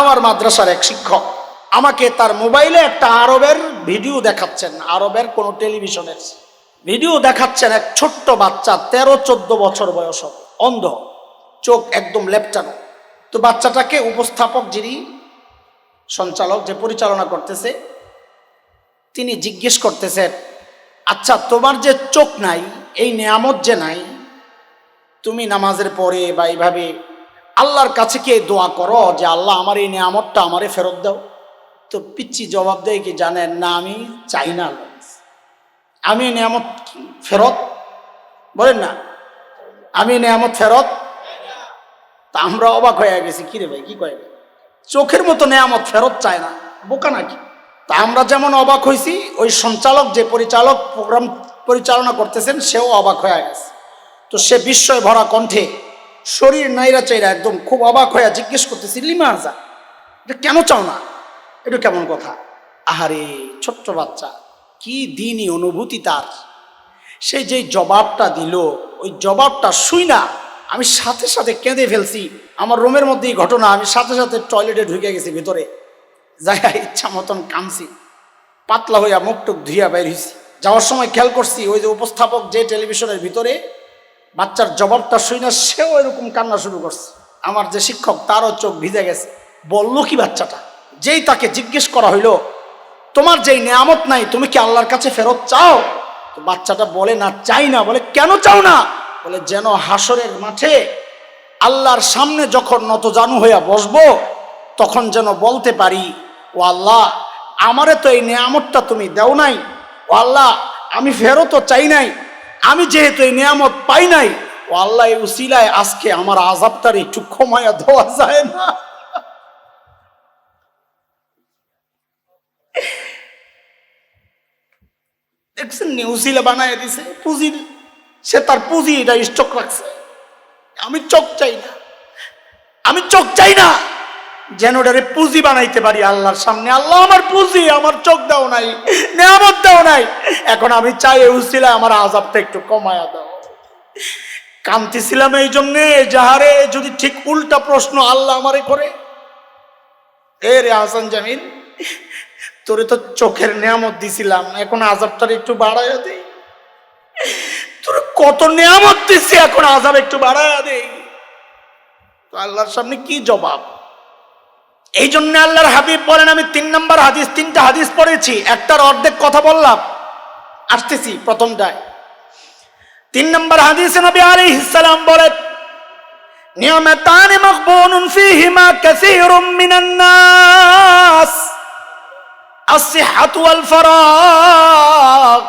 আমার মাদ্রাসার এক শিক্ষক আমাকে তার মোবাইলে একটা আরবের ভিডিও দেখাচ্ছেন, আরবের কোনো টেলিভিশনের। ভিডিও দেখাচ্ছেন এক ছোট্ট বাচ্চা, তেরো চোদ্দ বছর বয়স অন্ধ, চোখ একদম লেপটানো। তো বাচ্চাটাকে উপস্থাপক যিনি, সঞ্চালক যে পরিচালনা করতেছে, তিনি জিজ্ঞেস করতেছেন আচ্ছা তোমার যে চোখ নাই, এই নিয়ামত যে নাই, তুমি নামাজের পরে বা এইভাবে আল্লাহর কাছে কি দোয়া করো যে আল্লাহ আমার এই নিয়ামতটা আমারে ফেরত দাও। তো পিচ্ছি জবাব দেয় কি জানেন না, আমি চাই না আমি নিয়ামত ফেরত? বলেন না। আমি নিয়ামত ফেরত? তা আমরা অবাক হয়ে গেছি, কি রে ভাই, কি কয় চোখের মতো নেয়ামত ফেরত চায় না, বোকা নাকি? তা আমরা যেমন অবাক হয়েছি ওই সঞ্চালক যে পরিচালক প্রোগ্রাম পরিচালনা করতেছেন, সেও অবাক হয়ে গেছে। তো সে বিস্ময় ভরা কণ্ঠে শরীর নাইরা চাইরা একদম খুব অবাক হয়ে জিজ্ঞেস করতেছি লিমাজা এটা কেন চাও না? এটা কেমন কথা? আহারে, ছোট্ট বাচ্চা, কি দিনই অনুভূতি তার। সে যে জবাবটা দিল, ওই জবাবটা শুই না। আমি সাথে সাথে কেঁদে ফেলছি। আমার রুমের মধ্যেই ঘটনা, আমি সাথে সাথে টয়লেটে ঢুকে গেছি ভিতরে। যাই ইচ্ছা মতন কামছি পাতলা হইয়া মুখ টুক ধুইয়া বাইর হয়েছি যাওয়ার সময় খেয়াল করছি, ওই যে উপস্থাপক যে টেলিভিশনের ভিতরে বাচ্চার জবাবটা শুই না সেও এরকম কান্না শুরু করছে। আমার যে শিক্ষক, তারও চোখ ভিজে গেছে। বলল কি বাচ্চাটা? যেই তাকে জিজ্ঞেস করা হইল, তোমার যেই নেয়ামত নাই, তুমি কি আল্লাহর কাছে ফেরত চাও? তো বাচ্চাটা বলে, না, চাই না। বলে, কেন চাও না? বলে, যেন হাসরের মাঠে আল্লাহর সামনে যখন নত জানু হইয়া বসবো, তখন যেন বলতে পারি, ও আল্লাহ, আমারে তো এই নিয়ামতটা তুমি দেও নাই। ও আল্লাহ, আমি ফেরতও চাই নাই আমি যেহেতু এই নিয়ামত পাই নাই, ও আল্লাহ উসিলায় আজকে আমার আজাবটার একটু ক্ষমায়া দেওয়া যায় না। দেখছেন নিউজিলে বানায় দিছে, পুঁজি সে তার পুঁজি এটা স্টক রাখছে। আমি চোখ চাই না। আমি চোখ চাই না। যেন ওটারে পুঁজি বানাইতে পারি আল্লাহর সামনে। আল্লাহ আমার পুঁজি, আমার চোখ দাও নাই, নেয়ামত দাও নাই। এখন আমি চাই উসিলা আমার আজাবটা একটু কমায়া দাও। কান্তিছিলাম এই জন্যে, যাহারে যদি ঠিক উল্টা প্রশ্ন আল্লাহ আমারে করে। এ রে হাসান জামিন তোরে তো চোখের নিয়ামত দিছিলাম, এখন আজাবটার একটু বাড়াইয়া দেই তোর কত নিয়ামত দিছি, এখন আজাব একটু বাড়াইয়া দেই আল্লাহর সামনে কি জবাব? এই জন্য আল্লাহর হাবিব বলেন, আমি তিন নম্বর হাদিস, তিনটা হাদিস পড়েছি, একটার অর্ধেক কথা বললাম। আসতেছি প্রথমটায়। তিন নম্বর হাদিসে নবী আলাইহিস সালাম বলেন, নিয়মাতান মাকবুনুন ফীহিমা কাসীরুম মিনান নাস আসিহাতু ওয়াল ফারাগ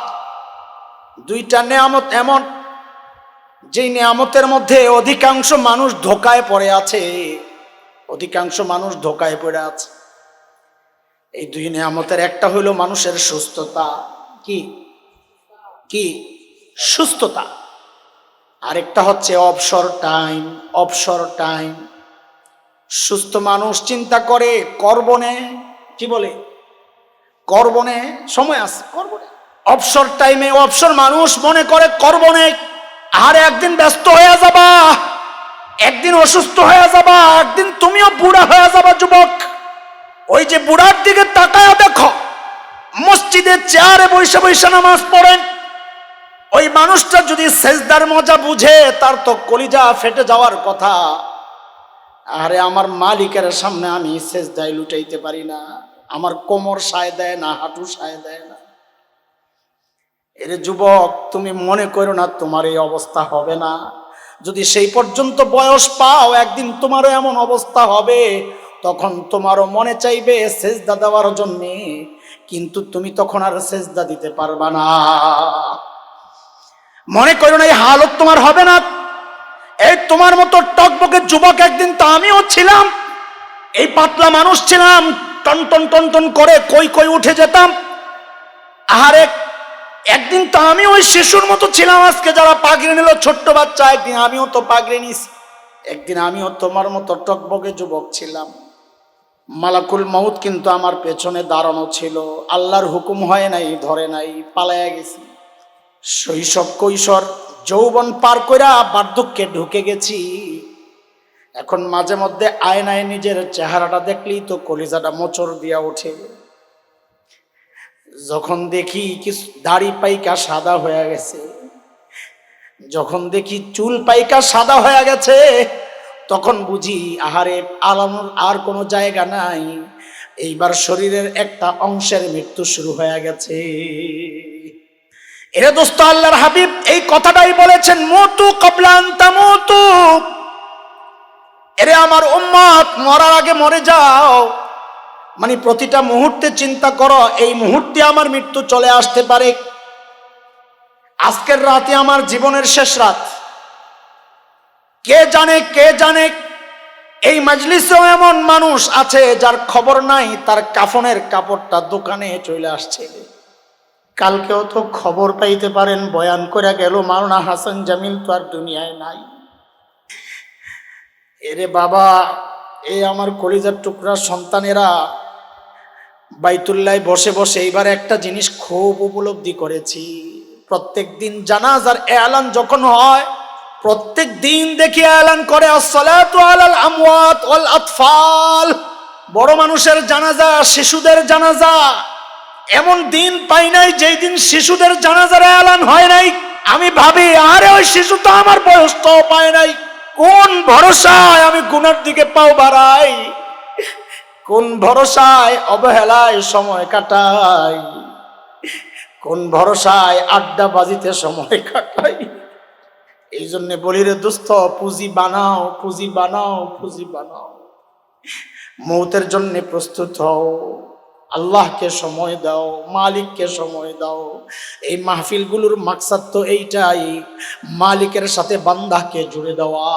দুইটা নিয়ামত এমন, যেই নিয়ামতের মধ্যে অধিকাংশ মানুষ ধোকায় পড়ে আছে। অধিকাংশ মানুষ ধোকায় পড়ে আছে। এই দুই নিয়ামতের একটা হইল মানুষের সুস্থতা। কি? কি? সুস্থতা। আরেকটা হচ্ছে অবসর টাইম অবসর টাইম। সুস্থ মানুষ চিন্তা করে, করবনে, কি বলে? করবনে সময় আছে, করবনে। অবসর টাইমে অবসর মানুষ মনে করে, করবনে আর একদিন ব্যস্ত হয়ে যাবা। একদিন অসুস্থ হয়ে যাবা, একদিন তুমিও বুড়া হয়ে যাবা, যুবক। ওই যে বুড়ার দিকে তাকায় দেখো মসজিদের চেয়ারে বৈশা বৈশা নামাজ পড়েন। ওই মানুষটা যদি সেজদার মজা বুঝে, তার তো কলিজা ফেটে যাওয়ার কথা। আরে আমার মালিকের সামনে আমি সেজদায় লুটাইতে পারি না, আমার কোমর সায় দেয় না, হাঁটু সায় দেয় না। এরে যুবক, তুমি মনে করো না তোমার এই অবস্থা হবে না? যদি সেই পর্যন্ত বয়স পাও, একদিন তোমারও এমন অবস্থা হবে। তখন তোমারও মনে চাইবে সেজদা দেওয়ার জন্যে, কিন্তু তুমি তখন আর সেজদা দিতে পারবা না। মনে করো না, এই হালত তোমার হবে না। এই তোমার মতো টকবকে যুবক একদিন তো আমিও ছিলাম। এই পাতলা মানুষ ছিলাম, টন টন টন টন করে কই কই উঠে যেতাম। আহারে একদিন তো আমি ওই শিশুর মতো ছিলাম আজকে, যারা পাগড়ি নিল, ছোট্ট বাচ্চা একদিন আমিও তো পাগড়ি নিছি। একদিন আমিও তোমার মতো টকবকে যুবক ছিলাম। মালাকুল মাউত কিন্তু আমার পেছনে দাঁড়ানো ছিল। আল্লাহর হুকুম হয় নাই, ধরে নাই পালায়া গেছি। শৈশব কৈশোর, যৌবন পার কইরা বার্ধক্যে ঢুকে গেছি। এখন মাঝে মধ্যে আয়নায় নিজের চেহারাটা দেখলেই তো কলিজাটা মোচড় দিয়া ওঠে। যখন দেখি কিছু দাড়ি পাইকা সাদা হয়ে গেছে, যখন দেখি চুল পাইকা সাদা হয়ে গেছে, তখন বুঝি, আহারে আলানোর আর কোনো জায়গা নাই। এইবার শরীরের একটা অংশের মৃত্যু শুরু হয়ে গেছে। এরে দোস্ত, আল্লাহর হাবিব, এই কথাটাই বলেছেন, মতু কবলান্তা মতু। এরে আমার উম্মত, মরার আগে মরে যাও। মানে প্রতিটা মুহূর্তে চিন্তা করো, এই মুহূর্তে আমার মৃত্যু চলে আসতে পারে। আজকের রাতে আমার জীবনের শেষ রাত। কে জানে কে জানে, এই মাজলিসেও এমন মানুষ আছে যার খবর নাই, তার কাফনের কাপড়টা দোকানে চলে আসছে। কালকেও তো খবর পাইতে পারেন, বয়ান করে গেল, মাওলানা হাসান জামিল তো আর দুনিয়ায় নাই। এরে বাবা, এই আমার কলিজার টুকরা সন্তানেরা বাইতুল্লায় বসে বসে এইবার একটা জিনিস খুব উপলব্ধি করেছি। প্রত্যেক দিন জানাজার এলান যখন হয়, প্রত্যেক দিন দেখি এলান করে আতফাল। বড় মানুষের জানাজা, শিশুদের জানাজা। এমন দিন পাই নাই যেই দিন শিশুদের জানাজার এলান হয় নাই। আমি ভাবি, আরে ওই শিশু তো আমার বয়সটাও পায় নাই। কোন ভরসায় আমি গুণের দিকে পাও বাড়াই? কোন ভরসায় অবহেলায় সময় কাটাই? কোন ভরসায় আড্ডা বাজিতে সময় কাটাই? এই জন্য বলি রে দোস্ত পুঁজি বানাও পুঁজি বানাও পুঁজি বানাও। মৌতের জন্য প্রস্তুত হও। আল্লাহকে সময় দাও, মালিককে সময় দাও। এই মাহফিলগুলোর মাকসাদ তো এইটাই, মালিকের সাথে বান্দাকে জুড়ে দেওয়া।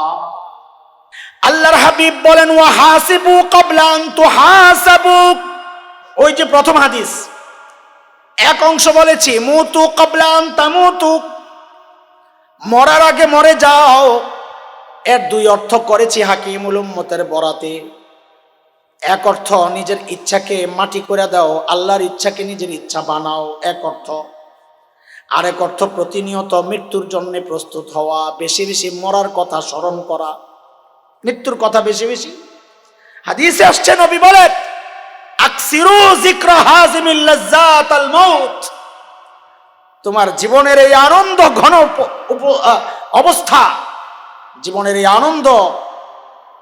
আল্লাহর হাবিব বলেন, ওয়া হাসিবু ক্বাবলা আন তুহাসাবু। ওই যে প্রথম হাদিস। এক অংশ বলেছি, মুতু ক্বাবলা আন তামুতু। মরার আগে মরে যাও। এর দুই অর্থ করেছি হাকিমুল উম্মতের বরাতে। এক অর্থ, নিজের ইচ্ছাকে মাটি করে দাও, আল্লাহর ইচ্ছাকে নিজের ইচ্ছা বানাও, এক অর্থ। আরেক অর্থ, প্রতিনিয়ত মৃত্যুর জন্য প্রস্তুত হওয়া, বেশি বেশি মরার কথা স্মরণ করা। মৃত্যুর কথা বেশি বেশি। হাদিসে আসছে, নবী বলেন তোমার জীবনের এই আনন্দ ঘন অবস্থা, জীবনের এই আনন্দ,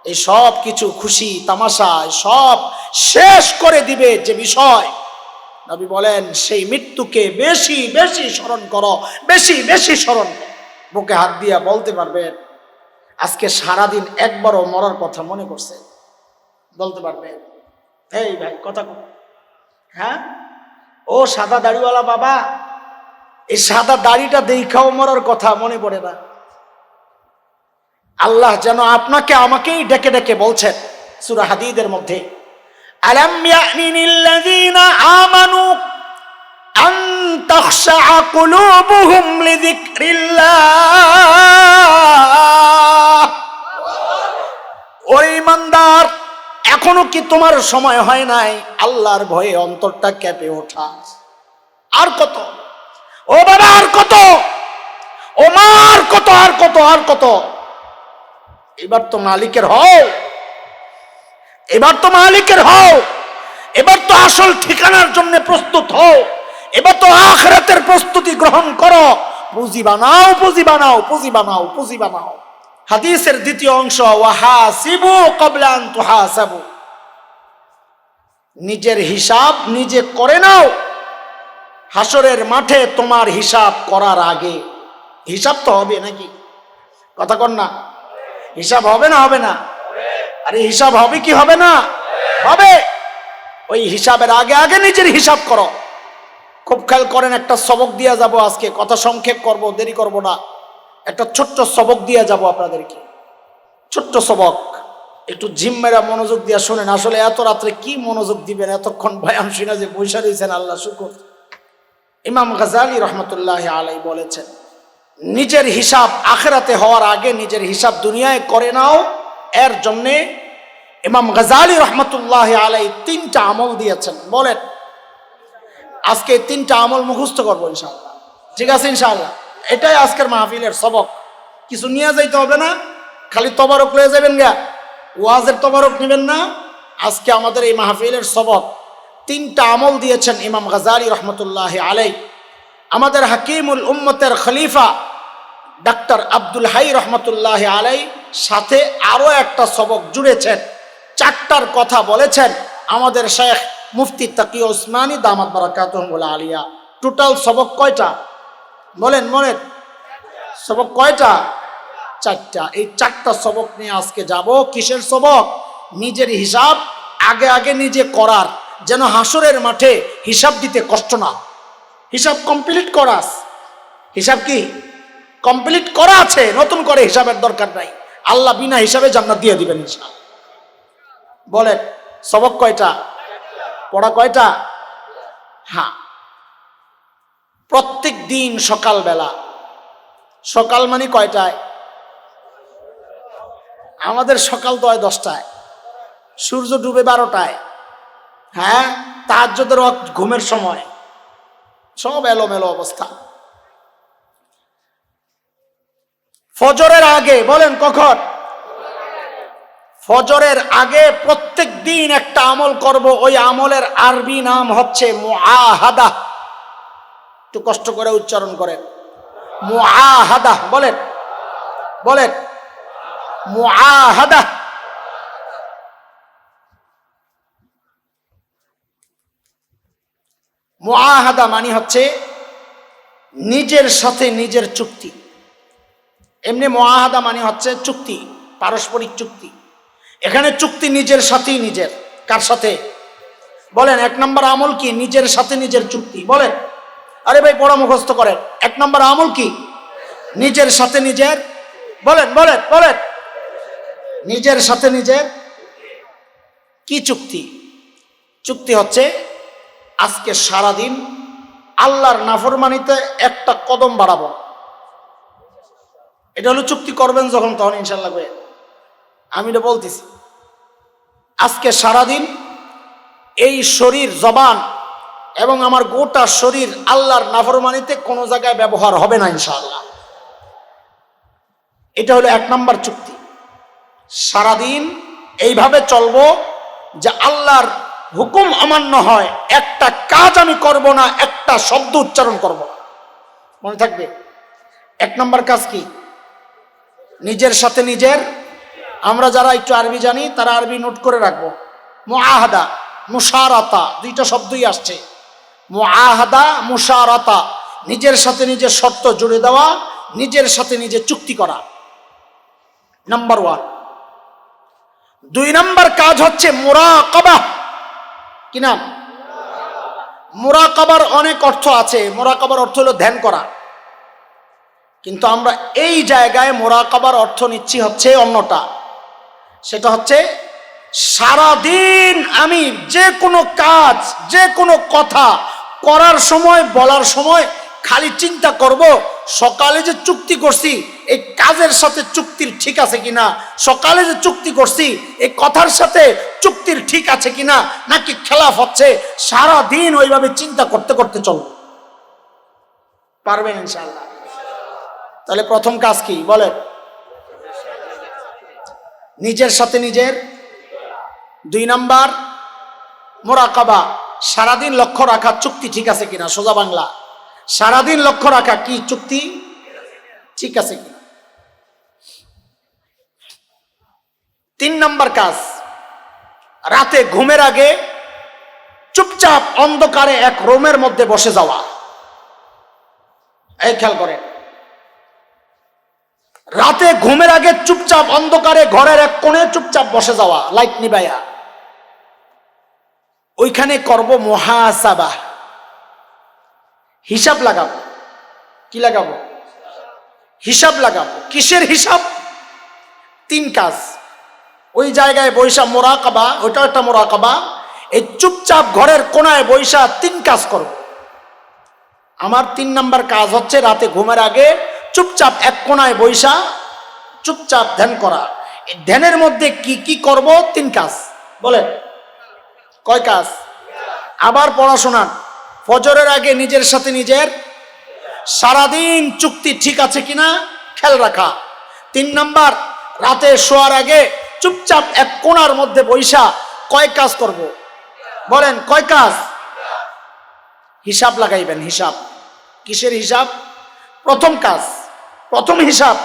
এই সব কিছু খুশি তামাশায় সব শেষ করে দিবে যে বিষয়। নবী বলেন, সেই মৃত্যুকে বেশি বেশি স্মরণ করো, বেশি বেশি স্মরণ বুকে হাত দিয়া বলতে পারবেন আজকে সারাদিন একবারও মরার কথা মনে করছে। বলতে পারবে? এই ভাই, কথা। হ্যাঁ? ও সাদা দাড়িওয়ালা বাবা, এই সাদা দাড়িটা দেখাও মরার কথা মনে পড়ে না। আল্লাহ যেন আপনাকে আমাকেই ডেকে ডেকে বলছেন সুরা হাদিদের মধ্যে, আলাম ইয়ানিনিল্লাযীনা আমানু তাখশা কুলুবুহুম লিযিকরিল্লাহ। ও ইমানদার, এখনও কি তোমার সময় হয় নাই? আল্লাহর ভয়ে অন্তরটা কেঁপে ওঠা। আর কত? ও বাবা, আর কত? ও মা, আর কত আর কত আর কত? এবার তো মালিকের হও। এবার তো মালিকের হও। এবার তো আসল ঠিকানার জন্য প্রস্তুত হও। এবার তো আখরাতের প্রস্তুতি গ্রহণ করো। পুঁজি বানাও পুঁজি বানাও পুঁজি বানাও পুঁজি বানাও। হাদিসের দ্বিতীয় অংশ, ওয়াহাসিবু ক্বাবলা আন তুহাসাবু। নিজের হিসাব নিজে করে নাও। হাসরের মাঠে তোমার হিসাব করার আগে। হিসাব তো হবে নাকি? কথা কর না। হিসাব হবে না হবে না? আরে হিসাব হবে কি হবে না? হবে। ওই হিসাবের আগে আগে নিজের হিসাব করো। খুব খেয়াল করেন, একটা সবক দিয়া যাব আজকে, কথা সংক্ষেপ করব, দেরি করব না। একটা ছোট্ট সবক দিয়া যাব আপনাদেরকে। ছোট্ট সবক। একটু জিম মেরা মনোযোগ দিয়া শোনেন, আসলে এত রাত্রে কি মনোযোগ দিবেন? এতক্ষণ বয়ান শুনে যে বৈশা রয়েছেন আল্লাহ শুকুর। ইমাম গাজালি রহমতুল্লাহ আলাই বলেছেন, নিজের হিসাব আখেরাতে হওয়ার আগে নিজের হিসাব দুনিয়ায় করে নাও। এর জন্যে ইমাম গাজালি রহমতুল্লাহ আলাই তিনটা আমল দিয়েছেন। বলেন আজকে তিনটা আমল মুখস্থ করব ইনশাআল্লাহ। ঠিক আছে ইনশাআল্লাহ? এটাই আজকের মাহফিলের সবক। কিছু নিয়ে যাইতে হবে না, খালি তবারক লয়ে যাবেন গা। ওয়াজের তবরক নেবেন না। আজকে আমাদের এই মাহফিলের সবক। তিনটা আমল দিয়েছেন ইমাম গাজালি রহমতুল্লাহ আলাই আমাদের হাকিমুল উম্মতের খলিফা ডাক্তার আব্দুল হাই রহমতুল্লাহ আলাই সাথে আরও একটা সবক জুড়েছেন। চারটার কথা বলেছেন আমাদের শেখ মুফতি তাকি ওসমানী দামাত বারাকাতুল্লাহ আলিয়া। টোটাল সবক কয়টা? বলেন বলেন। সবক কয়টা? চারটা। এই চারটা সবক নিয়ে আজকে যাব। কিসের সবক? নিজের হিসাব আগে আগে নিজে করার। যেন হাসরের মাঠে হিসাব দিতে কষ্ট না। হিসাব কমপ্লিট করাস হিসাব কি? কমপ্লিট করা আছে। নতুন করে হিসাবের দরকার নাই। আল্লাহ বিনা হিসাবে জান্নাত দিয়ে দিবেন হিসাব বলেন, সবক কয়টা? পড়া কয়টা? হ্যাঁ প্রত্যেক দিন সকালবেলা। সকাল মানে কয়টায়? আমাদের সকাল তো হয় দশটায়। সূর্য ডুবে বারোটায়। হ্যাঁ? তাহাজ্যদের ওয়াক্ত ঘুমের সময়। সব এলোমেলো অবস্থা। ফজরের আগে বলেন কখন? ফজরের আগে প্রত্যেক দিন একটা আমল করব। ওই আমলের আরবি নাম হচ্ছে মুআহাদা। একটু কষ্ট করে উচ্চারণ করেন। মুআহাদা, বলেন। বলেন। মুআহাদা। মুআহাদা মানে হচ্ছে নিজের সাথে নিজের চুক্তি। এমনি মুআহাদা মানে হচ্ছে চুক্তি, পারস্পরিক চুক্তি। এখানে চুক্তি নিজের সাথেই নিজের। কার সাথে? বলেন, এক নম্বর আমল কি? নিজের সাথে নিজের চুক্তি। বলেন। আরে ভাই, পড়া মুখস্থ করেন। এক নম্বর আমল কি? নিজের সাথে নিজের। বলেন বলেন বলেন। নিজের সাথে নিজের কি চুক্তি? চুক্তি হচ্ছে আজকে সারাদিন আল্লাহর নাফরমানিতে একটা কদম বাড়াবো। এটা হলো চুক্তি করবেন যখন, তখন ইনশাল্লাহ আমি এটা বলতেছি। আজকে সারাদিন এই শরীর জবান এবং আমার গোটা শরীর আল্লাহর নাফরমানিতে কোনো জায়গায় ব্যবহার হবে না ইনশাআল্লাহ। এটা হলো এক নম্বর চুক্তি। সারাদিন এইভাবে চলবো যে আল্লাহর হুকুম অমান্য হয়, একটা কাজ আমি করব না, একটা শব্দ উচ্চারণ করব না। মনে থাকবে? এক নম্বর কাজ কি? নিজের সাথে নিজের আমরা যারা একটু আরবি জানি, তারা আরবি নোট করে রাখব। মুআহাদা, মুশারাতা, দুইটা শব্দই আসছে। মুআহাদা, মুশারাতা, নিজের সাথে নিজের শর্ত জুড়ে দেওয়া, নিজের সাথে নিজে চুক্তি করা। নাম্বার ওয়ান দুই নাম্বার কাজ হচ্ছে মোরাকাবা। কি নাম? মোরাকাবার অনেক অর্থ আছে। মোরাকাবার অর্থ হলো ধ্যান করা। কিন্তু আমরা এই জায়গায় মোরাকাবার অর্থ নিচ্ছি হচ্ছে অন্যটা। সেটা হচ্ছে, সারাদিন আমি যে কোনো কাজ, যে কোনো কথা করার সময়, বলার সময় খালি চিন্তা করব, সকালে যে চুক্তি করছি, এই কাজের সাথে চুক্তির ঠিক আছে কিনা? সকালে যে চুক্তি করছি, এই কথার সাথে চুক্তির ঠিক আছে কিনা? নাকি খেলাফ হচ্ছে? সারা দিন ওইভাবে চিন্তা করতে করতে চল পারবেন ইনশাল্লাহ তাহলে প্রথম কাজ কি? বলেন। নিজের সাথে নিজের। দুই নাম্বার, মোরাকাবা, সারাদিন লক্ষ্য রাখা চুক্তি ঠিক আছে কিনা? সোজা বাংলা। সারাদিন লক্ষ্য রাখা কি চুক্তি? ঠিক আছে কিনা? তিন নাম্বার কাজ, রাতে ঘুমের আগে চুপচাপ অন্ধকারে এক রোমের মধ্যে বসে যাওয়া। এই খেয়াল করেন। রাতে ঘুমের আগে চুপচাপ অন্ধকারে ঘরের এক কোণে চুপচাপ বসে যাওয়া, লাইট নিবাইয়া ওইখানে করব মহাসাবা। হিসাব লাগাবো। কি লাগাবো? হিসাব লাগাবো। কিসের হিসাব? তিন কাজ। ওই জায়গায় বৈশা মোরাকাবা ওইটা একটা মোরাকাবা। এই চুপচাপ ঘরের কোনায় বৈশা তিন কাজ করব। আমার তিন নাম্বার কাজ হচ্ছে রাতে ঘুমের আগে চুপচাপ এক কোনায় বৈশা চুপচাপ ধ্যান করা। ধ্যানের মধ্যে কি কি করব? তিন কাজ। বলেন। কয় কাজ? আবার পড়াশোনা ফজরের আগে নিজের সাথে নিজের সারাদিন চুক্তি ঠিক আছে কিনা খেয়াল রাখা। তিন নাম্বার, রাতে শোয়ার আগে চুপচাপ এক কোনার মধ্যে বৈশা কয় কাজ করব? বলেন, কয় কাজ? হিসাব লাগাইবেন, হিসাব। কিসের হিসাব? প্রথম কাজ। প্রথম হিসাব,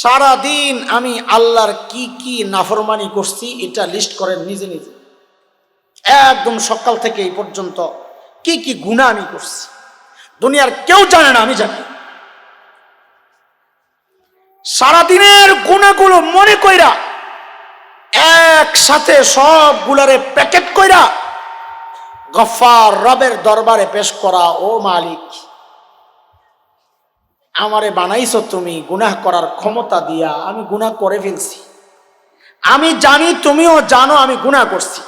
সারাদিন আমি আল্লাহর কি কি নাফরমানি করছি এটা লিস্ট করেন নিজে নিজে। একদম সকাল থেকে এই পর্যন্ত কি কি গুণা আমি করছি, দুনিয়ার কেউ জানে না, আমি জানি। সারাদিনের গুণাগুলো মনে কইরা, একসাথে সবগুলারে প্যাকেট কইরা, গফার রবের দরবারে পেশ করা, ও মালিক। আমারে বানাইছো তুমি, গুনাহ করার ক্ষমতা দিয়া আমি গুনাহ করে ফেলছি। আমি জানি তুমিও জানো আমি গুনাহ করছি।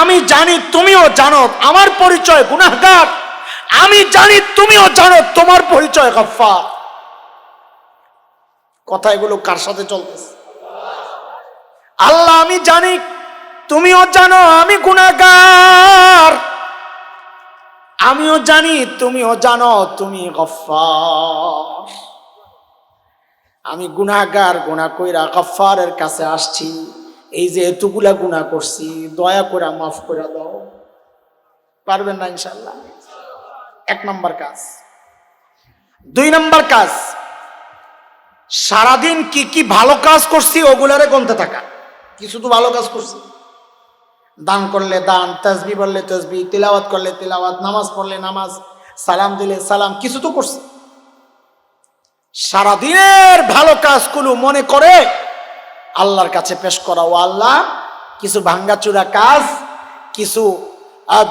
আমি জানি তুমিও জানো আমার পরিচয় গুনাহগার। আমি জানি তুমিও জানো তোমার পরিচয় গফার কথা এগুলো কার সাথে চলতেছে? আল্লাহ আমি জানি, তুমিও জানো আমি গুনাহগার। আমিও জানি, তুমিও জানো, তুমি গফার আমি গুনাহগার গুনাহ কইরা গফারের কাছে আসছি। এই যে এতগুলা গুণা করছি, দয়া করে মাফ করে দাও। পারবেন না ইনশাল্লাহ এক নম্বর কাজ। দুই নম্বর কাজ, সারাদিন কি কি ভালো কাজ করছি, ওগুলারে গনতে থাকা। কি শুধু ভালো কাজ করছি। দান করলে দান তসবি বললে তসবি তিলাওয়াত করলে তিলাওয়াত, নামাজ পড়লে নামাজ, সালাম দিলে সালাম, কিছু তো করছে। সারাদিনের ভালো কাজগুলো মনে করে আল্লাহর কাছে পেশ করা, ও আল্লাহ, কিছু ভাঙ্গাচুরা কাজ, কিছু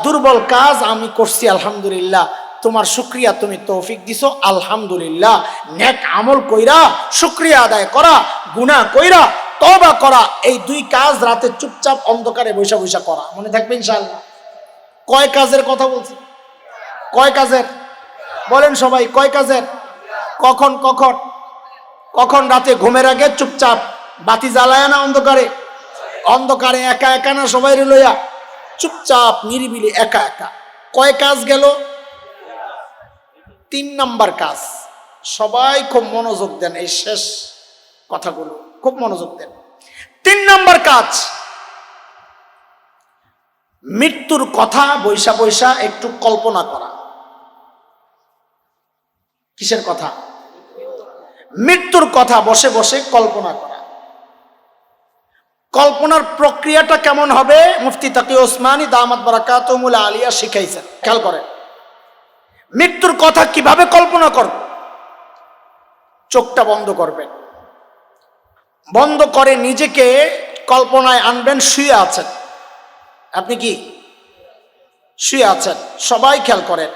দুর্বল কাজ আমি করছি, আলহামদুলিল্লাহ। তোমার শুক্রিয়া, তুমি তৌফিক দিছো, আলহামদুলিল্লাহ। নেক আমল কইরা, শুক্রিয়া আদায় করা, গুনাহ কইরা তবা করা, এই দুই কাজ রাতে চুপচাপ অন্ধকারে বৈশা বৈশা করা। মনে থাকবে ইনশাআল্লাহ। কয় কাজের কথা বলছি? কয় কাজের? বলেন সবাই, কয় কাজের? কখন কখন? কখন রাতে ঘুমের আগে চুপচাপ? বাতি জ্বালায় না অন্ধকারে? অন্ধকারে একা একা না সবাই লইয়া? চুপচাপ, নিরিবিলি, একা একা। কয় কাজ গেল? তিন নাম্বার কাজ। সবাই খুব মনোযোগ দেন এই শেষ কথাগুলো। খুব মনোযোগ দেন। তিন নাম্বার কাজ, মৃত্যুর কথা বৈশা বৈশা একটু কল্পনা করা। কিসের কথা? মৃত্যুর কথা বসে বসে কল্পনা করা। কল্পনার প্রক্রিয়াটা কেমন হবে? মুফতি তাকি ওসমানী দামাত বারাকাতুমুল আলিয়া শিখাইছেন। খেয়াল করেন। মৃত্যুর কথা কীভাবে কল্পনা করব চোখটা বন্ধ করবেন। বন্ধ করে নিজেকে কল্পনায় আনবেন, শুয়ে আছেন। আপনি কি? শুয়ে আছেন। সবাই খেয়াল করেন।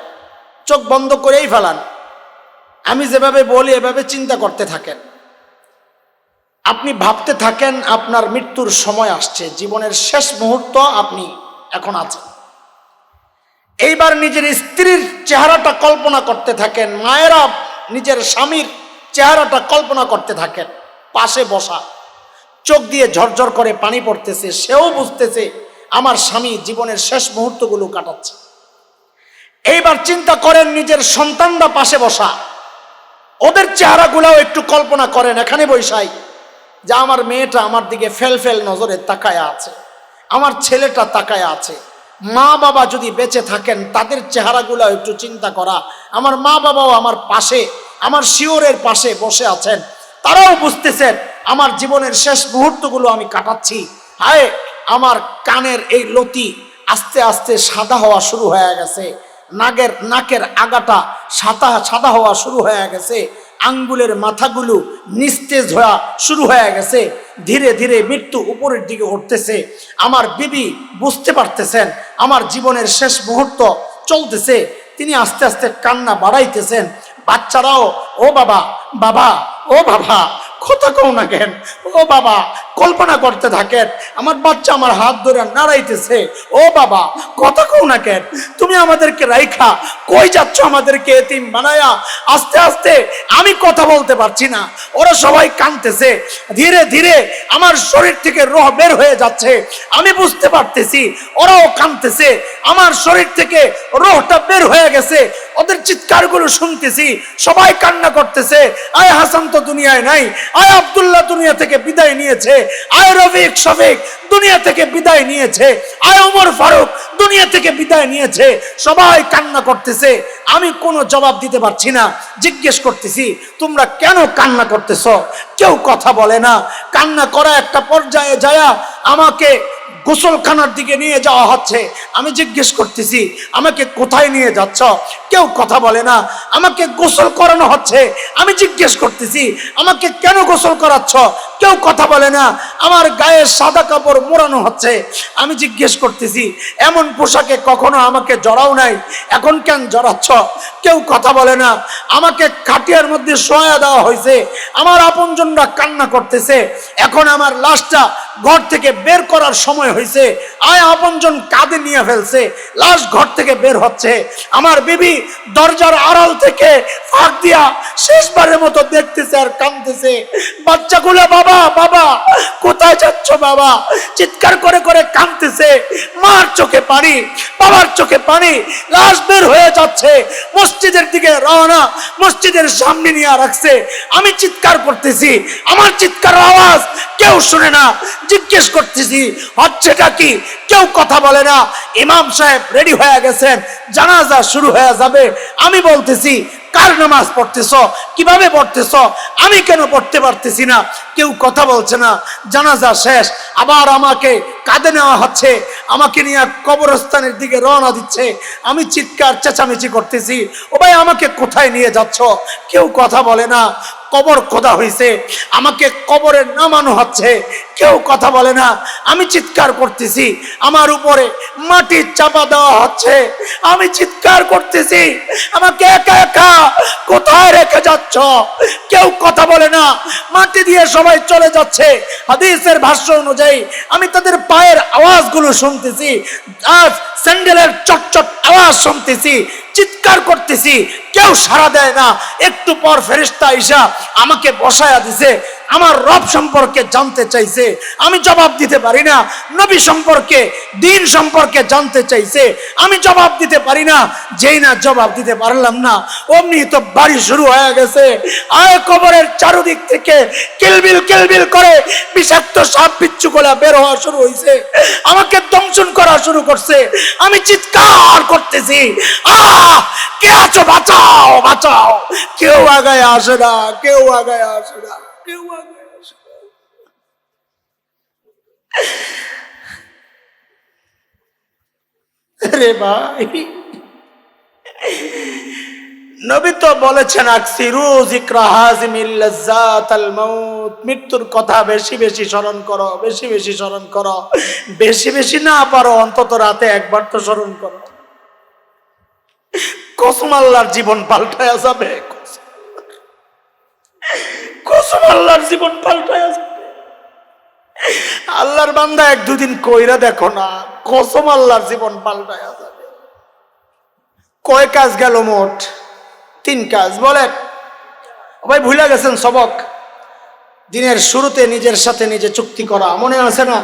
চোখ বন্ধ করেই ফেলান। আমি যেভাবে বলি, এভাবে চিন্তা করতে থাকেন। আপনি ভাবতে থাকেন, আপনার মৃত্যুর সময় আসছে। জীবনের শেষ মুহূর্ত আপনি এখন আছেন। এইবার নিজের স্ত্রীর চেহারাটা কল্পনা করতে থাকেন। মায়েরা নিজের স্বামীর চেহারাটা কল্পনা করতে থাকেন। পাশে বসা, চোখ দিয়ে ঝরঝর করে পানি পড়তেছে, সেও বুঝতেছে আমার স্বামী জীবনের শেষ মুহূর্তগুলো কাটাচ্ছে। এইবার চিন্তা করেন নিজের সন্তানরা পাশে বসা, ওদের চেহারাগুলাও একটু কল্পনা করেন, এখানে বৈশাই যে আমার মেয়েটা আমার দিকে ফেল ফেল নজরে তাকায় আছে, আমার ছেলেটা তাকায় আছে। মা বাবা যদি বেঁচে থাকেন, তাদের চেহারাগুলো একটু চিন্তা করা, আমার মা বাবাও আমার পাশে, আমার শিওরের পাশে বসে আছেন তারাও বুঝতেছেন, আমার জীবনের শেষ মুহূর্তগুলো আমি কাটাচ্ছি। হায়, আমার কানের এই লতি আস্তে আস্তে সাদা হওয়া শুরু হয়ে গেছে। নাগের, নাকের আগাটা সাদা সাদা হওয়া শুরু হয়ে গেছে। আঙ্গুলের মাথাগুলো নিস্তেজ হওয়া শুরু হয়ে গেছে। ধীরে ধীরে মৃত্যু উপরের দিকে উঠতেছে। আমার বিবি বুঝতে পারতেছেন, আমার জীবনের শেষ মুহূর্ত চলতেছে। তিনি আস্তে আস্তে কান্না বাড়াইতেছেন। বাচ্চারাও ও বাবা বাবা ও বাবা কথা কও না কেন? ও বাবা, কল্পনা করতে থাকেন, আমার বাচ্চা আমার হাত ধরে নাড়াইতেছে। ও বাবা, কথা কও না কেন? তুমি আমাদেরকে রাইখা, কই যাচ্ছ আমাদেরকে এতিম বানায়া? আস্তে আস্তে আমি কথা বলতে পারছি না। ওরা সবাই কানতেছে ধীরে ধীরে আমার শরীর থেকে রহ বের হয়ে যাচ্ছে। আমি বুঝতে পারতেছি, ওরাও কানতেছে আমার শরীর থেকে রহটা বের হয়ে গেছে। ওদের চিৎকারগুলো শুনতেছি। সবাই কান্না করতেছে। আয় হাসান তো দুনিয়ায় নাই। আয় আব্দুল্লাহ দুনিয়া থেকে বিদায় নিয়েছে, আয় রফিক, শফিক দুনিয়া থেকে বিদায় নিয়েছে, আয় ওমর ফারুক দুনিয়া থেকে বিদায় নিয়েছে। সবাই কান্না করতেছে, আমি কোনো জবাব দিতে পারছি না। জিজ্ঞেস করতেছি, তোমরা কেন কান্না করতেছ? কেউ কথা বলে না। কান্না করা একটা পর্যায়ে যায়া আমাকে গোসলখানার দিকে নিয়ে যাওয়া হচ্ছে। আমি জিজ্ঞেস করতেছি, আমাকে কোথায় নিয়ে যাচ্ছ? কেউ কথা বলে না, আমাকে গোসল করানো হচ্ছে। আমি জিজ্ঞেস করতেছি, আমাকে কেন গোসল করাচ্ছ? কেউ কথা বলে না। আমার গায়ে সাদা কাপড় মোড়ানো হচ্ছে। আমি জিজ্ঞেস করতেছি, এমন পোশাকে কখনো আমাকে জড়াও নাই? এখন কেন জড়াচ্ছ? কেউ কথা বলে না। আমাকে খাটিয়ার মধ্যে শোয়া দেওয়া হয়েছে। আমার আপনজনরা কান্না করতেছে। এখন আমার লাশটা ঘর থেকে বের করার সময় হয়েছে। আয়, আপনজন কাঁধে নিয়ে ফেলছে। লাশ ঘর থেকে বের হচ্ছে। আমার বিবি দরজার আড়াল থেকে ফাঁক দিয়া শেষবারের মতো দেখতেছে আর কাঁদতেছে। বাচ্চাগুলো বাবা বাবা বাবা, কোথায় যাচ্ছ বাবা? চিৎকার করে করে কাঁদতেছে। মার চোখে পানি, বাবার চোখে পানি, লাশ বের হয়ে যাচ্ছে। মসজিদের দিকে রওনা, মসজিদের সামনে নিয়ে রাখছে। আমি চিৎকার করতেছি, আমার চিৎকার আওয়াজ কেউ শুনে না। জিজ্ঞেস করতেছি, হচ্ছেটা কি? কেউ কথা বলে না। ইমাম সাহেব রেডি হয়ে গেছেন, জানাজা শুরু হয়ে যাবে। আমি বলতেছি কার নামাজ পড়তেছ? কীভাবে পড়তেছ? আমি কেন পড়তে পারতেছি না? কেউ কথা বলছে না। জানাজা শেষ। আবার আমাকে কাঁদে নেওয়া হচ্ছে। আমাকে নিয়ে কবরস্থানের দিকে রওনা দিচ্ছে। আমি চিৎকার চেঁচামেচি করতেছি। ও ভাই, আমাকে কোথায় নিয়ে যাচ্ছ? কেউ কথা বলে না। কবর খোদা হয়েছে আমাকে কবরে নামানো হচ্ছে, কেউ কথা বলে না। আমি চিৎকার করতেছি, আমার উপরে মাটি চাপা দেওয়া হচ্ছে। আমি চিৎকার করতেছি, আমাকে একা একা কোথায় রেখে যাচ্ছ? কেউ কথা বলে না, মাটি দিয়ে সবাই চলে যাচ্ছে। হাদিসের ভাষ্য অনুযায়ী আমি তাদের পায়ের আওয়াজগুলো শুনতেছি। আজ স্যান্ডেলের চটচট আওয়াজ শুনতেছি, চিৎকার করতেছি, কেউ সাড়া দেয় না। একটু পর ফেরিস্তা ঈশা আমাকে বসায়া দিছে আমার রব সম্পর্কে জানতে চাইছে, আমি জবাব দিতে পারি না। নবী সম্পর্কে, দিন সম্পর্কে জানতে চাইছে, আমি জবাব দিতে পারি না। যেই না জবাব দিতে পারলাম না, অমনি তো বাড়ি শুরু হয়ে গেছে। আয় কবরের চারুদিক থেকে কিলবিল কিলবিল করে বিষাক্ত সাপ বিচ্ছু গোলা বের হওয়া শুরু হয়েছে আমাকে দংশন করা শুরু করছে। আমি চিৎকার করতেছি, আহ! কে আছো? বাঁচাও বাঁচাও। কেউ আগায় আসে না, কেউ আগায় আসে না। কেউ ভাই। নবী তো বলেছেন মৃত্যুর কথা বেশি বেশি স্মরণ করো, বেশি বেশি স্মরণ করো। বেশি বেশি না পারো, অন্তত রাতে একবার তো স্মরণ করো। কসম আল্লাহর জীবন পাল্টায়া যাবে। আল্লাহর জীবন পাল্টায়া আল্লাহর বান্দা এক দুদিন কইরা দেখো না, কসম আল্লাহর জীবন পাল্টায় যাবে। কয় কাজ গেল মোট? তিন কাজ। বলেন। ভাই ভুলে গেছেন সবক? দিনের শুরুতে নিজের সাথে নিজে চুক্তি করা, মনে আছে না?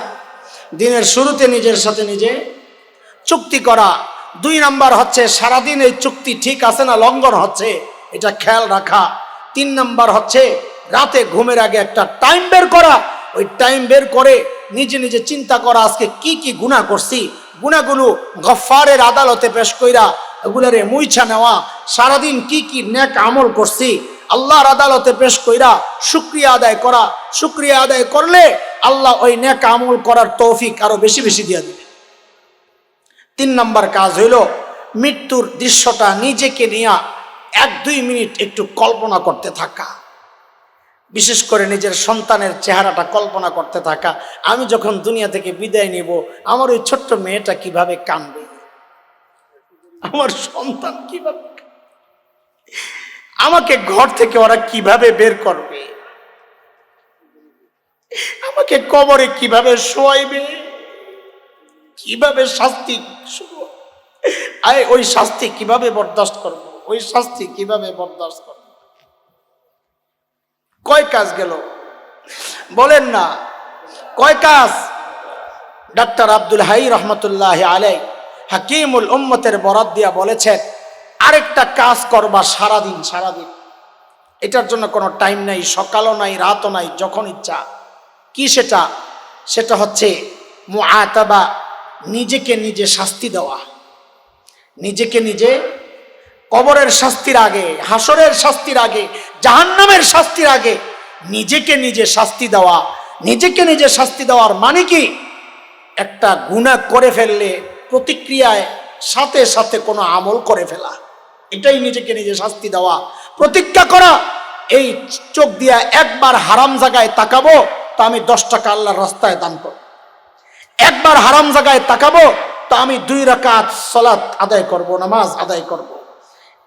দিনের শুরুতে নিজের সাথে নিজে চুক্তি করা। দুই নাম্বার হচ্ছে, সারাদিন এই চুক্তি ঠিক আছে না লঙ্ঘন হচ্ছে, এটা খেয়াল রাখা। তিন নাম্বার হচ্ছে রাতে ঘুমের আগে একটা টাইম বের করা। ওই টাইম বের করে নিজে নিজে চিন্তা করা, আজকে কি কি গুণা করছি? গুণাগুলো গফারের আদালতে পেশ কইরা এগুলারে মুইছা নেওয়া, সারাদিন কি কি নেক আমল করছি, আল্লাহর আদালতে পেশ কইরা শুক্রিয়া আদায় করা। শুক্রিয়া আদায় করলে আল্লাহ ওই নেক আমল করার তৌফিক আরও বেশি বেশি দিয়ে দেবে। তিন নম্বর কাজ হইল, মৃত্যুর দৃশ্যটা নিজেকে নিয়ে এক দুই মিনিট একটু কল্পনা করতে থাকা। বিশেষ করে নিজের সন্তানের চেহারাটা কল্পনা করতে থাকা। আমি যখন দুনিয়া থেকে বিদায় নিব, আমার ওই ছোট্ট মেয়েটা কীভাবে কানবে আমার সন্তান কীভাবে আমাকে ঘর থেকে ওরা কীভাবে বের করবে? আমাকে কবরে কীভাবে শোয়াইবে? কীভাবে শাস্তি শুরু আয়, ওই শাস্তি কীভাবে বরদাস্ত করব? ওই শাস্তি কীভাবে বরদাস্ত করব? কয় কাজ গেল? বলেন না। কয় কাজ? ডাক্তার আব্দুল হাই রহমতুল্লাহ আলাই হাকিমুল উম্মতের বরাদ দিয়া বলেছেন, আরেকটা কাজ করবা সারাদিন সারাদিন। এটার জন্য কোনো টাইম নাই, সকালও নাই, রাতও নাই, যখন ইচ্ছা। কি সেটা? সেটা হচ্ছে মুআতাবা, নিজেকে নিজে শাস্তি দেওয়া। নিজেকে নিজে কবরের শাস্তির আগে হাসরের শাস্তির আগে, জাহান্নামের শাস্তির আগে নিজেকে নিজে শাস্তি দেওয়া, নিজেকে নিজে শাস্তি দেওয়ার মানে কি? একটা গুণা করে ফেললে, প্রতিক্রিয়ায় সাথে সাথে কোনো আমল করে ফেলা। এটাই নিজেকে নিজে শাস্তি দেওয়া। প্রতিজ্ঞা করা, এই চোখ দিয়া একবার হারাম জায়গায় তাকাবো, তা আমি দশ টাকা আল্লাহর রাস্তায় দান করব। একবার হারাম জায়গায় তাকাবো, তা আমি দুই রাকাত সলাৎ আদায় করব, নামাজ আদায় করব।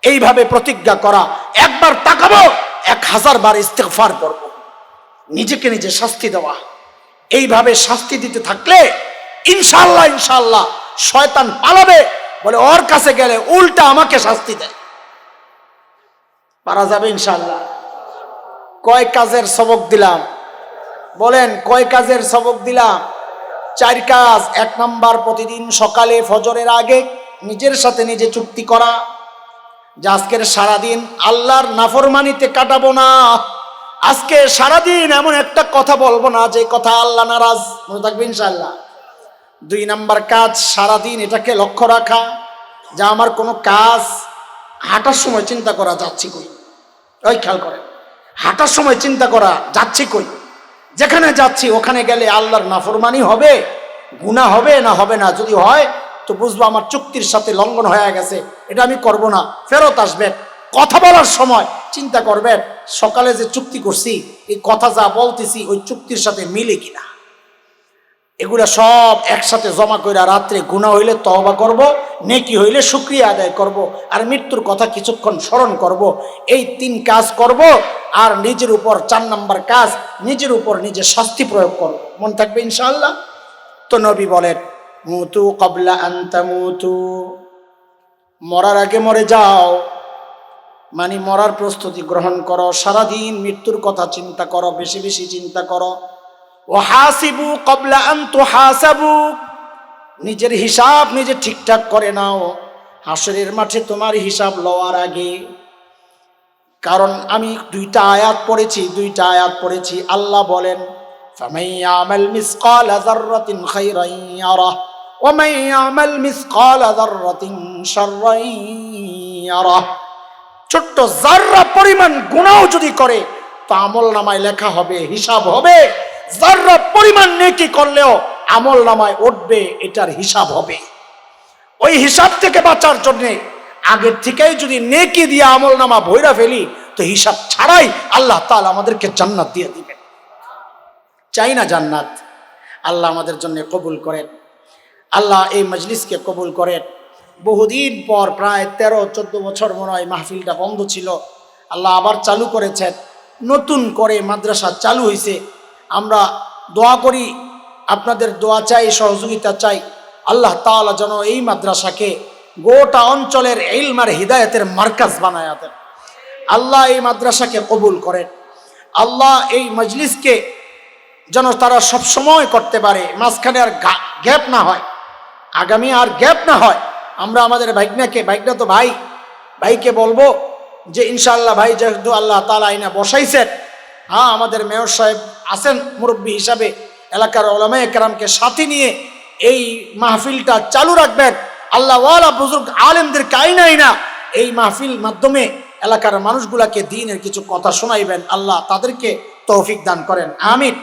এইভাবে প্রতিজ্ঞা করা, একবার তাকাবো, এক হাজার বার ইস্তেগফার করব। নিজেকে নিজে শাস্তি দেওয়া। এইভাবে শাস্তি দিতে থাকলে ইনশাল্লাহ ইনশাল্লাহ শয়তান পালাবে, বলে ওর কাছে গেলে উল্টা আমাকে শাস্তি দেয়। পারা যাবে ইনশাল্লাহ কয় কাজের সবক দিলাম? বলেন, কয় কাজের সবক দিলাম? চার কাজ, এক নাম্বার, প্রতিদিন সকালে ফজরের আগে নিজের সাথে নিজে চুক্তি করা যে আজকের সারাদিন আল্লাহর নাফরমানিতে কাটাবো না। আজকে সারাদিন এমন একটা কথা বলব না, যে কথা আল্লাহ নারাজ। মনে থাকবে ইনশাল্লাহ দুই নাম্বার কাজ, সারাদিন এটাকে লক্ষ্য রাখা, যা আমার কোনো কাজ হাঁটার সময় চিন্তা করা যাচ্ছি কই? ওই খেয়াল করেন। হাঁটার সময় চিন্তা করা যাচ্ছি কই? যেখানে যাচ্ছি, ওখানে গেলে আল্লাহর নাফরমানি হবে গুণা হবে না হবে না, যদি হয় তো বুঝব আমার চুক্তির সাথে লঙ্ঘন হয়ে গেছে। এটা আমি করব না। ফেরত আসবেন কথা বলার সময় চিন্তা করবেন, সকালে যে চুক্তি করছি, এই কথা যা বলতেছি, ওই চুক্তির সাথে মিলে কিনা? এগুলা সব একসাথে জমা করে রাত্রে গুণা হইলে তহবা করব, নেকি হইলে শুক্রিয়া আদায় করব, আর মৃত্যুর কথা কিছুক্ষণ স্মরণ করব। এই তিন কাজ করব, আর নিজের উপর চার নম্বর কাজ, নিজের উপর নিজে শাস্তি প্রয়োগ করব। মন থাকবে ইনশাল্লাহ তো নবী বলেন মুতু কবলা আন্তা মুতু। মরার আগে মরে যাও। মানে মরার প্রস্তুতি গ্রহণ করো। সারাদিন মৃত্যুর কথা চিন্তা করো, বেশি বেশি চিন্তা করো। ও হাসিবু কবলা আন্তু হাসাবু। নিজের হিসাব নিজে ঠিকঠাক করে নাও। হাসরের মাঠে তোমার হিসাব লওয়ার আগে। কারণ আমি দুইটা আয়াত পড়েছি, দুইটা আয়াত পড়েছি। আল্লাহ বলেন ফামাইয়া আমাল মিসকাল যাররাতিন খাইরান ইয়ারাহু। ومن يعمل مثقال ذرة شرا يره ছোট্ট জাররা পরিমাণ গুণাও যদি করে তো আমল নামায় লেখা হবে হিসাব হবে জাররা পরিমাণ নেকি করলেও আমল নামায় উঠবে এটার হিসাব হবে ওই হিসাব থেকে বাঁচার জন্য আগের থেকেই যদি নেকি দিয়ে আমল নামা ভৈরা ফেলি তো হিসাব ছাড়াই আল্লাহ তাআলা আমাদেরকে জান্নাত দিয়ে দিবেন চাই না জান্নাত আল্লাহ আমাদের জন্য কবুল করেন আল্লাহ এই মজলিসকে কবুল করেন। বহুদিন পর প্রায় তেরো, চোদ্দ বছর মনে হয় মাহফিলটা বন্ধ ছিল। আল্লাহ আবার চালু করেছেন। নতুন করে মাদ্রাসা চালু হয়েছে আমরা দোয়া করি, আপনাদের দোয়া চাই, সহযোগিতা চাই। আল্লাহ তাআলা যেন এই মাদ্রাসাকে গোটা অঞ্চলের ইলমার হৃদায়তের মার্কাজ বানায় দেন। আল্লাহ এই মাদ্রাসাকে কবুল করেন। আল্লাহ এই মজলিসকে যেন তারা সব সময় করতে পারে, মাঝখানে আর গ্যাপ না হয়। আগামী আর গ্যাপ না হয়। আমরা আমাদের বাইকনাকে বাইকনা তো ভাই, ভাইকে বলব যে ইনশাআল্লাহ ভাই যেহেতু আল্লাহ তালা আইনা বসাইছেন হ্যাঁ আমাদের মেয়র সাহেব আছেন মুরব্বী হিসাবে, এলাকার ওলামা একরামকে সাথে নিয়ে এই মাহফিলটা চালু রাখবেন। আল্লাহ ওয়ালা বুজুর্গ আলেমদের আইনা আইনা এই মাহফিল মাধ্যমে এলাকার মানুষগুলাকে দিনের কিছু কথা শোনাইবেন। আল্লাহ তাদেরকে তৌফিক দান করেন। আমিন।